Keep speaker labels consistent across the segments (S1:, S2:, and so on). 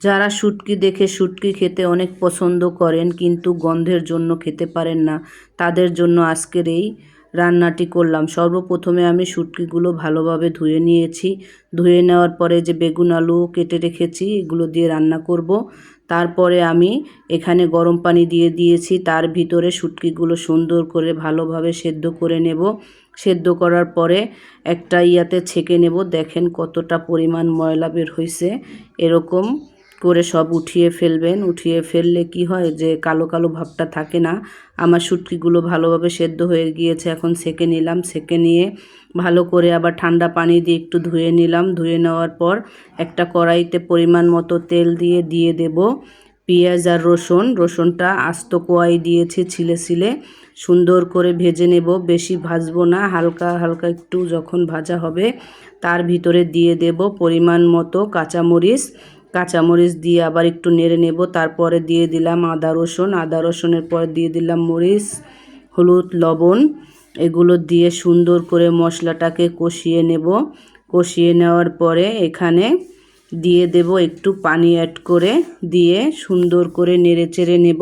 S1: যারা শুটকি দেখে শুটকি খেতে অনেক পছন্দ করেন কিন্তু গন্ধের জন্য খেতে পারেন না, তাদের জন্য আজকের এই রান্নাটি করলাম। সর্বপ্রথমে আমি শুটকিগুলো ভালোভাবে ধুয়ে নিয়েছি। ধুয়ে নেওয়ার পরে যে বেগুন আলু কেটে রেখেছি, এগুলো দিয়ে রান্না করব। তারপরে আমি এখানে গরম পানি দিয়ে দিয়েছি। তার ভিতরে শুটকিগুলো সুন্দর করে ভালোভাবে সেদ্ধ করে নেব। সেদ্ধ করার পরে একটা ইয়াতে ছেঁকে নেব। দেখেন কতটা পরিমাণ ময়লা বের হয়েছে এরকম করে সব উঠিয়ে ফেলবেন। উঠিয়ে ফেললে কি হয় যে কালো কালো ভাবটা থাকে না। আমার শুটকিগুলো ভালোভাবে সেদ্ধ হয়ে গিয়েছে, এখন সেকে নিলাম। সেকে নিয়ে ভালো করে আবার ঠান্ডা পানি দিয়ে একটু ধুয়ে নিলাম। ধুয়ে নেওয়ার পর একটা কড়াইতে পরিমাণ মতো তেল দিয়ে দিয়ে দেব। পেঁয়াজ আর রসুন। রসুনটা আস্ত কোয়াই দিয়েছি ছিলে ছিলে। সুন্দর করে ভেজে নেব। বেশি ভাজবো না। হালকা হালকা একটু যখন ভাজা হবে, তার ভিতরে দিয়ে দেব পরিমাণ মতো কাঁচামরিচ। কাঁচামরিচ দিয়ে আবার একটু নেড়ে নেব। তারপরে দিয়ে দিলাম আদা রসুন। আদা রসুনের পরে দিয়ে দিলাম মরিচ, হলুদ, লবণ। এগুলো দিয়ে সুন্দর করে মশলাটাকে কষিয়ে নেব। কষিয়ে নেওয়ার পরে এখানে দিয়ে দেব একটু পানি অ্যাড করে দিয়ে সুন্দর করে নেড়ে চেড়ে নেব।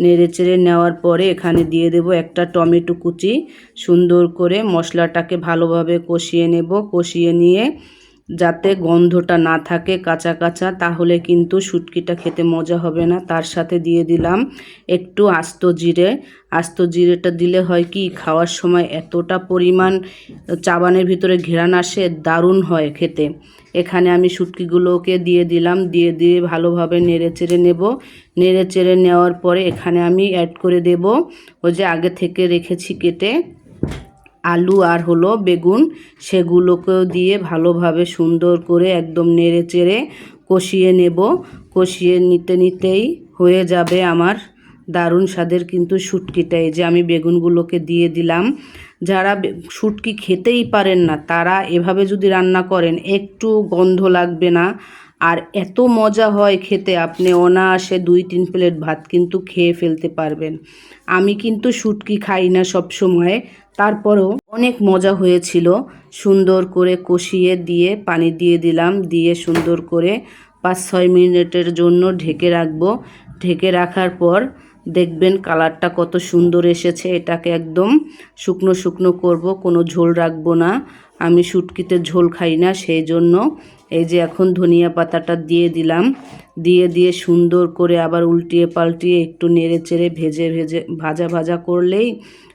S1: নেড়ে চেড়ে নেওয়ার পরে এখানে দিয়ে দেব একটা টমেটো কুচি। সুন্দর করে মশলাটাকে ভালোভাবে কষিয়ে নেব। কষিয়ে নিয়ে যাতে গন্ধটা না থাকে কাঁচা কাঁচা, তাহলে কিন্তু শুটকিটা খেতে মজা হবে না। তার সাথে দিয়ে দিলাম একটু আস্ত জিরে। আস্ত জিরেটা দিলে হয় কি, খাওয়ার সময় এতটা পরিমাণ চাবানের ভিতরে ঘেরান আসে, দারুণ হয় খেতে। এখানে আমি শুটকিগুলোকে দিয়ে দিলাম, দিয়ে দিয়ে ভালোভাবে নেড়ে চেড়ে নেব। নেড়ে চেড়ে নেওয়ার পরে এখানে আমি অ্যাড করে দেব। ওই যে আগে থেকে রেখেছি কেটে। আলু আর হলো বেগুন, সেগুলোকেও দিয়ে ভালোভাবে সুন্দর করে একদম নেড়ে চেড়ে কষিয়ে নেব। কষিয়ে নিতে নিতেই হয়ে যাবে আমার দারুণ স্বাদের কিন্তু শুটকিটাই যে আমি বেগুনগুলোকে দিয়ে দিলাম। যারা শুটকি খেতেই পারেন না, তারা এভাবে যদি রান্না করেন, একটু গন্ধ লাগবে না। আর এত মজা হয় খেতে। আপনি অনায়াসে দুই, তিন প্লেট ভাত কিন্তু খেয়ে ফেলতে পারবেন। আমি কিন্তু শুটকি খাই না সব সময়। তারপরেও অনেক মজা হয়েছিল। সুন্দর করে কষিয়ে দিয়ে পানি দিয়ে দিলাম। দিয়ে সুন্দর করে পাঁচ, ছয় মিনিটের জন্য ঢেকে রাখব। ঢেকে রাখার পর দেখবেন কালারটা কত সুন্দর এসেছে। এটাকে একদম শুকনো শুকনো করব, কোনো ঝোল রাখব না। আমি শুটকিতে ঝোল খাই না সেই জন্য এই যে এখন ধনিয়া পাতাটা দিয়ে দিলাম। দিয়ে দিয়ে সুন্দর করে আবার উল্টিয়ে পাল্টিয়ে একটু নেড়ে চেড়ে ভেজে ভেজে ভাজা ভাজা করলেই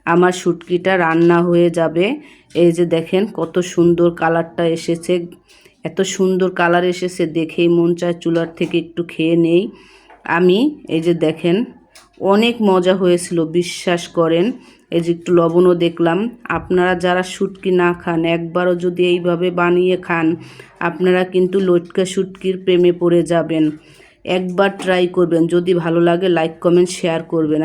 S1: আমার শুটকিটা রান্না হয়ে যাবে। এই যে দেখেন কত সুন্দর কালারটা এসেছে, এত সুন্দর কালার এসেছে, দেখেই মন চায় চুলার থেকে একটু খেয়ে নেই। আমি এই যে দেখেন অনেক মজা হয়েছিল, বিশ্বাস করেন। এই যে একটু লবণও দেখলাম। আপনারা যারা শুটকি না খান, একবারও যদি এইভাবে বানিয়ে খান, আপনারা কিন্তু লটকা শুটকির প্রেমে পড়ে যাবেন। একবার ট্রাই করবেন, যদি ভালো লাগে লাইক কমেন্ট শেয়ার করবেন।